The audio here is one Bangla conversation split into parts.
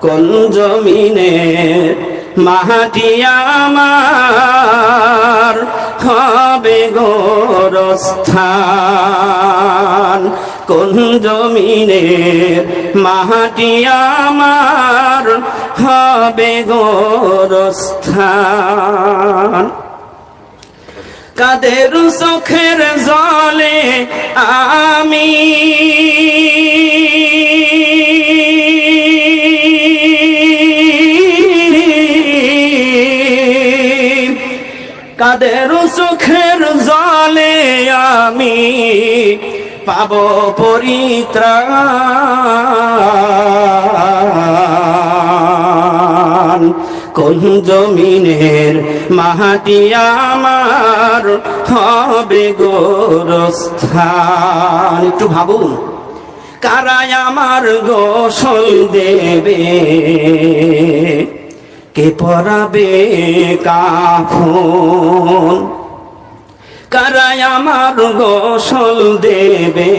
কোন জমিনের মাহাটি আমার হবে গোরস্থান? কোন জমিনের মাহাটি আমার হবে গোরস্থান? কাদের চোখের জলে আমি কাদের চোখের জলে আমি পাব পরিত্রাণ। কোন জমিনের মাহাটি আমার হবে গোরস্থান। একটু ভাবুন, কারাই আমার গোসল দেবে? কে পরাবে কাফন? কারাই আমার গোসল দেবে,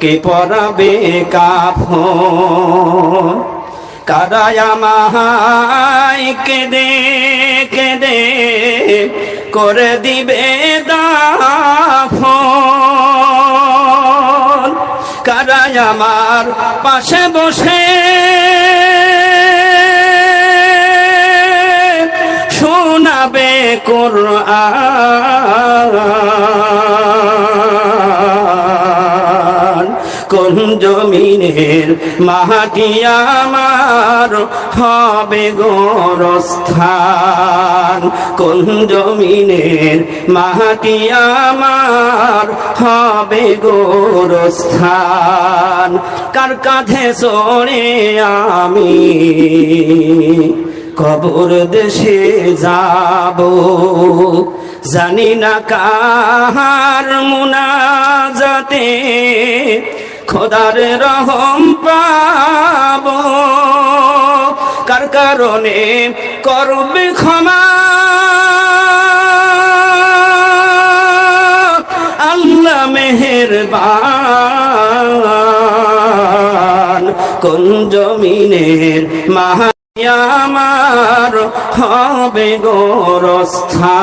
কে পরাবে কাফন? কারাই আমায় কেঁদে কেঁদে করে দিবে দাফন। কারাই আমার পাশে বসে কোরআন কোন জমিনের মাটি আমার হবে গোরস্থান? কোন জমিনের মাটি আমার হবে গোরস্থান? কার কাঁধে চড়ে আমি কবর দেশে যাব। জানি না কার মুনাজাতে খোদার রহম পাব। কার কারণে করবে ক্ষমা? আল্লাহ মেহেরবান। কোন জমিনের মাহা আমার হবে গোরস্থান।